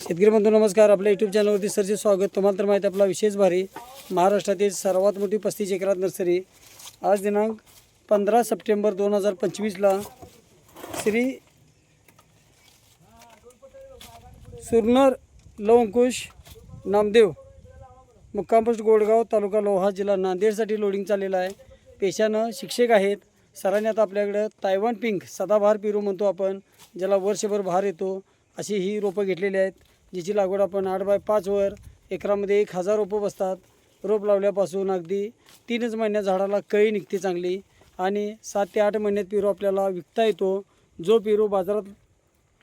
शेतकरी बंधू नमस्कार. आपल्या यूट्यूब चॅनलवरती सरचे स्वागत. तुम्हाला तर माहिती आपला विशेष भारी महाराष्ट्रातील सर्वात मोठी पस्तीस एकरात नर्सरी. आज दिनांक पंधरा सप्टेंबर दोन हजार पंचवीसला श्री सुरनर लवंकुश नामदेव मुक्कामपोस्ट गोडगाव तालुका लोहा जिल्हा नांदेडसाठी लोडिंग चाललेलं आहे. पेशानं शिक्षक आहेत. सरांनी आता आपल्याकडं तायवान पिंक सदाबहार पिरू म्हणतो आपण ज्याला वर्षभर बहार येतो अशी ही रोपं घेतलेली आहेत. ज्याची लागवड आपण आठ बाय पाचवर एकरामध्ये एक हजार रोपं बसतात. रोप लावल्यापासून अगदी तीनच महिन्यात झाडाला कळी निघते चांगली आणि सात ते आठ महिन्यात पेरू आपल्याला विकता येतो. जो पेरू बाजारात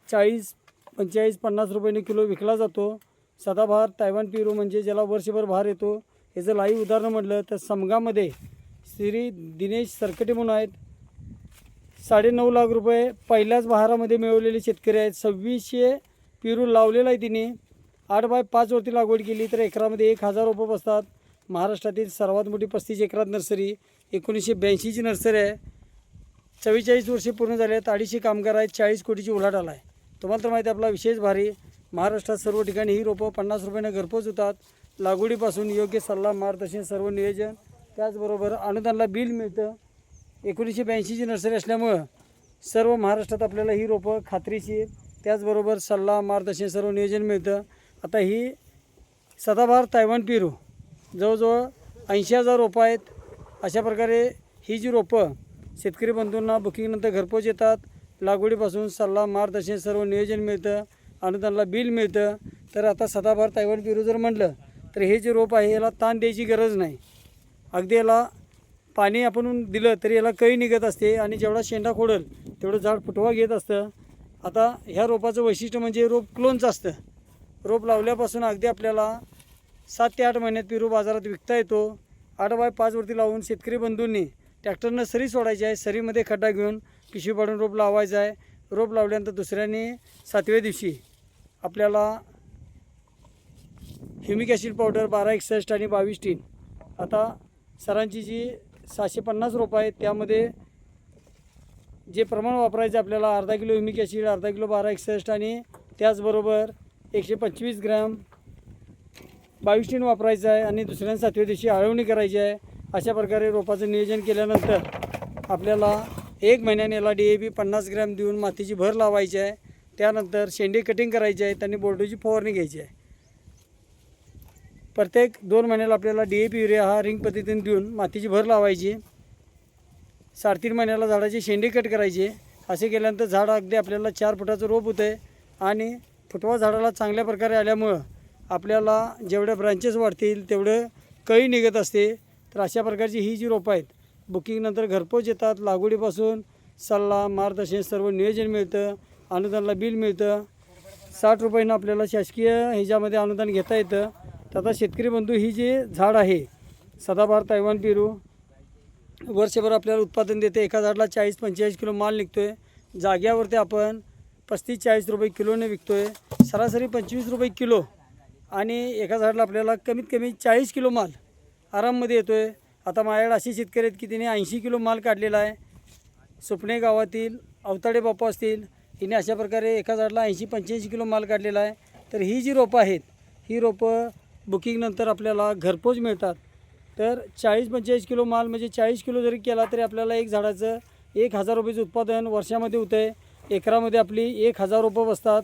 चाळीस पंचेचाळीस पन्नास रुपयाने किलो विकला जातो सदाबहार तायवान पेरू म्हणजे ज्याला वर्षभर भार येतो याचं लाईव्ह उदाहरण म्हटलं तर समगामध्ये श्री दिनेश सरकटे म्हणून आहेत. साडेनऊ लाख रुपये पहिल्याच बहारामध्ये मिळवलेले शेतकरी आहेत. सव्वीसशे पेरू लावलेला आहे तिने. आठ बाय पाचवरती लागवड केली तर एकरामध्ये एक हजार रोपं बसतात. महाराष्ट्रातील सर्वात मोठी पस्तीस एकरात नर्सरी एकोणीसशे ब्याऐंशीची नर्सरी आहे. चव्वेचाळीस वर्षे पूर्ण झाले आहेत अडीचशे कामगार आहेत चाळीस कोटीची उलाढाल आहे. तुम्हाला तर माहिती आहे आपला विशेष भारी. महाराष्ट्रात सर्व ठिकाणी ही रोपं पन्नास रुपयानं घरपोच होतात. लागवडीपासून योग्य सल्ला मार्गदर्शन सर्व नियोजन. त्याचबरोबर अनुदानला बिल मिळतं. एकोणीसशे ब्याऐंशीची नर्सरी असल्यामुळं सर्व महाराष्ट्रात आपल्याला ही रोपं खात्रीशीर त्याचबरोबर सल्ला मार्गदर्शन सर्व नियोजन मिळतं. आता ही सदाभार तायवान पेरू. जवळजवळ ऐंशी हजार रोपं आहेत. अशा प्रकारे ही जी रोपं शेतकरी बंधूंना बुकिंगनंतर घरपोच येतात. लागवडीपासून सल्ला मार्गदर्शन सर्व नियोजन मिळतं. अनुदानाला बिल मिळतं. तर आता सदाभार तायवान पेरू जर म्हटलं तर हे जे रोप आहे याला ताण द्यायची गरज नाही. अगदी याला पाणी आपण दिलं तरी याला कळी निघत असते आणि जेवढा शेंडा खोडल तेवढं झाड फुटवा घेत असतं. आता ह्या रोपाचं वैशिष्ट्य म्हणजे रोप क्लोनचं असतं. रोप लावल्यापासून अगदी आपल्याला सात ते आठ महिन्यात पिरू बाजारात विकता येतो. आठ बाय पाचवरती लावून शेतकरी बंधूंनी ट्रॅक्टरनं सरी सोडायची आहे. सरीमध्ये खड्डा घेऊन पिशवी पाडून रोप लावायचं आहे. रोप लावल्यानंतर दुसऱ्याने सातव्या दिवशी आपल्याला ह्युमिक ॲसिड पावडर बारा एकसष्ट आणि बावीस टीन. आता सरांची जी सहाशे पन्नास रोपं आहेत त्यामध्ये जे प्रमाण वापरायचं आपल्याला अर्धा किलो युमिक ॲसिड अर्धा किलो बारा एकसष्ट आणि त्याचबरोबर एकशे पंचवीस ग्रॅम बावीस वापरायचं आहे आणि दुसऱ्या सातव्या दिवशी आळवणी करायची आहे. अशा प्रकारे रोपाचं नियोजन केल्यानंतर आपल्याला एक महिन्याने याला डी ए पी पन्नास ग्रॅम देऊन मातीची भर लावायची आहे. त्यानंतर शेंडे कटिंग करायची आहे त्यांनी बोर्डोची फवारणी घ्यायची आहे. प्रत्येक दोन महिन्याला आपल्याला डी ए पी युरिया हा रिंग पद्धतीने देऊन मातीची भर लावायची. साडेतीन महिन्याला झाडाची शेंडी कट करायची. असे केल्यानंतर झाड अगदी आपल्याला चार फुटाचं रोप होतं आहे आणि फुटवा झाडाला चांगल्या प्रकारे आल्यामुळं आपल्याला जेवढे ब्रांचेस वाढतील तेवढं कळी निघत असते. तर अशा प्रकारची ही जी रोपं आहेत बुकिंगनंतर घरपोच येतात. लागवडीपासून सल्ला मार्गदर्शन सर्व नियोजन मिळतं. अनुदानाला बिल मिळतं. साठ रुपयानं आपल्याला शासकीय ह्याच्यामध्ये अनुदान घेता येतं. तर आता शेतकरी बंधू ही जी झाड आहे सदाबहार तैवान पेरू वर्षभर आपल्याला उत्पादन देते. एका झाडाला चाळीस पंचेचाळीस किलो माल निघतो आहे जाग्यावरती आपण पस्तीस चाळीस रुपये किलोने विकतो आहे सरासरी पंचवीस रुपये किलो आणि एका झाडाला आपल्याला कमीत कमी चाळीस किलो माल आराममध्ये येतो आहे आता माझ्याकडे असे शेतकरी आहेत की तिने ऐंशी किलो माल काढलेला आहे. सुपणे गावातील अवताडे बाप्पा असतील. हिने अशा प्रकारे एका झाडाला ऐंशी पंच्याऐंशी किलो माल काढलेला आहे. तर ही जी रोपं आहेत ही रोपं बुकिंगनंतर आपल्याला घरपोच मिळतात. तर चाळीस पंचेचाळीस किलो माल म्हणजे चाळीस किलो जरी केला तरी आपल्याला एक झाडाचं एक हजार रुपयाचं उत्पादन वर्षामध्ये होतं आहे एकरामध्ये आपली एक हजार रुपये बसतात.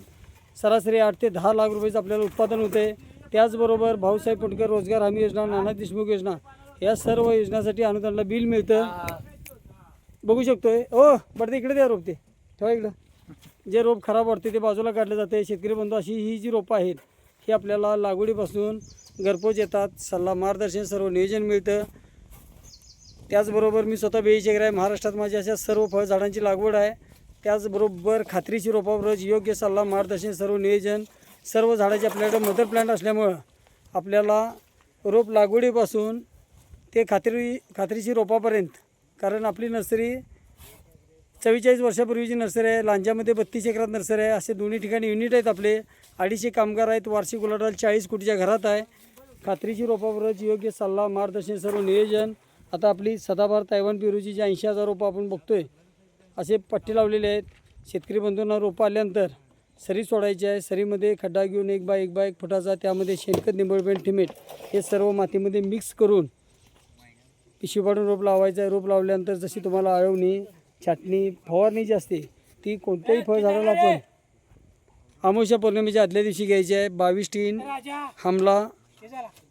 सरासरी आठ ते दहा लाख रुपयाचं आपल्याला उत्पादन होतं आहे त्याचबरोबर भाऊसाहेब फुटकर रोजगार हमी योजना नाना देशमुख योजना या सर्व योजनासाठी अनुदानाला बिल मिळतं. बघू शकतोय. ओ बडते इकडे द्या रोप ते. ठेवा इकडं. जे रोप खराब वाटते ते बाजूला काढलं जाते शेतकरी बंधू अशी ही जी रोपं आहेत ही आपल्याला लागवडीपासून घरपोच येतात सल्ला मार्गदर्शन सर्व नियोजन मिळतं. त्याचबरोबर मी स्वतः बेईचेकर आहे महाराष्ट्रात माझ्या अशा सर्व फळझाडांची लागवड आहे. त्याचबरोबर खात्रीची रोपावरच योग्य सल्ला मार्गदर्शन सर्व नियोजन सर्व झाडाचे आपल्याकडे मदर प्लांट असल्यामुळं आपल्याला रोप लागवडीपासून ते खात्री खात्रीची रोपापर्यंत. कारण आपली नर्सरी चव्वेचाळीस वर्षापूर्वीची नर्सरी आहे लांजामध्ये बत्तीस एकरात नर्सरी आहे असे दोन्ही ठिकाणी युनिट आहेत आपले. अडीचशे कामगार आहेत वार्षिक उलाढाल चाळीस कोटीच्या घरात आहे. खात्रीची रोपावरच योग्य सल्ला मार्गदर्शन सर्व नियोजन. आता आपली सदाभार तायवान पेरूची जी ऐंशी हजार रोपं आपण बघतोय असे पट्टे लावलेले आहेत. शेतकरी बंधूंना रोपं आल्यानंतर सरी सोडायची आहे. सरीमध्ये खड्डा घेऊन एक बाय एक बाय एक फुटाचा त्यामध्ये शेणखत निंबळपेंट ठिमेट हे सर्व मातीमध्ये मिक्स करून पिशवी पाडून रोप लावायचं आहे. रोप लावल्यानंतर जशी तुम्हाला आळवणी छाटणी फवारणी जी असते ती कोणत्याही फळझाडाला आपण अमावस्या पौर्णिमेच्या आदल्या दिवशी घ्यायची आहे. बावीस टीन हमला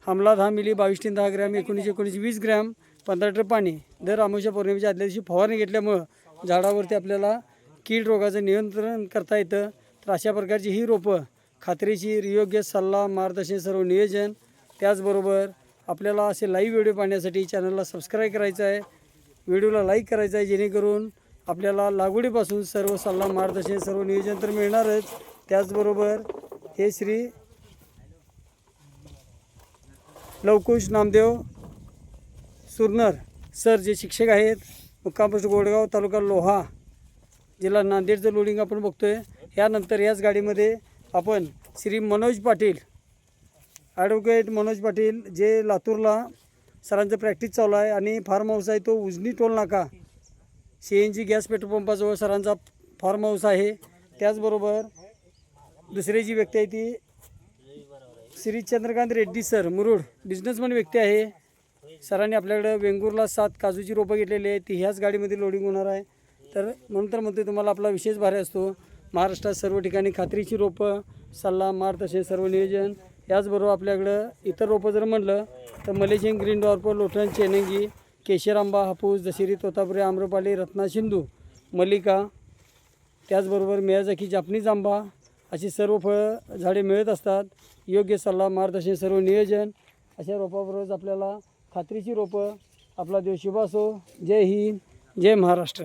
हमला दहा मिली बावीस टीन दहा ग्रॅम एकोणीस एकोणीस वीस ग्रॅम पंधरा लिटर पाणी. दर अमावस्या पौर्णिमेच्या आदल्या दिवशी फवारणी घेतल्यामुळं झाडावरती आपल्याला कीड रोगाचं नियंत्रण करता येतं. तर अशा प्रकारची ही रोपं खात्रीशीर योग्य सल्ला मार्गदर्शन सर्व नियोजन. त्याचबरोबर आपल्याला असे लाईव्ह व्हिडिओ पाहण्यासाठी चॅनलला सबस्क्राईब करायचं आहे. व्हिडिओला लाईक करायचं आहे जेणेकरून आपल्याला लागवडीपासून सर्व सल्ला मार्गदर्शन सर्व नियोजन तर मिळणारच. त्याचबरोबर हे श्री लवकुश नामदेव सुरनर सर जे शिक्षक आहेत मुक्काम गोडगाव तालुका लोहा जिल्हा नांदेडचं लोडिंग आपण बघतो आहे यानंतर याच गाडीमध्ये आपण श्री मनोज पाटील ॲडव्होकेट मनोज पाटील जे लातूरला सरांचं प्रॅक्टिस चालू आहे आणि फार्म हाऊस आहे तो उजनी टोल नाका C N G gas petrol पंपाजवळ सरांचा फार्म हाऊस आहे. त्याचबरोबर दुसरी जी व्यक्ती आहे ती श्री चंद्रकांत रेड्डी सर मुरुड बिझनेसमॅन व्यक्ती आहे. सरांनी आपल्याकडे वेंगुर्ला सात काजूची रोपं घेतलेली आहे ती ह्याच गाडीमध्ये लोडिंग होणार आहे. तर म्हणून तर म्हणते तुम्हाला आपला विशेष भारी असतो. महाराष्ट्रात सर्व ठिकाणी खात्रीची रोपं सल्ला तसे सर्व नियोजन. याचबरोबर आपल्याकडं इतर रोपं जर म्हणलं तर Malaysian green dwarf Lotan Chenangi Kesar आंबा हापूस दशेरी तोतापुरी आम्रपाली रत्ना सिंधू मल्लिका त्याचबरोबर मियाजाकी जापनीज आंबा अशी सर्व फळं झाडे मिळत असतात. योग्य सल्ला मार्गदर्शन सर्व नियोजन. अशा रोपाबरोबरच आपल्याला खात्रीची रोपं. आपला देव शुभ असो जय हिंद. जय महाराष्ट्र.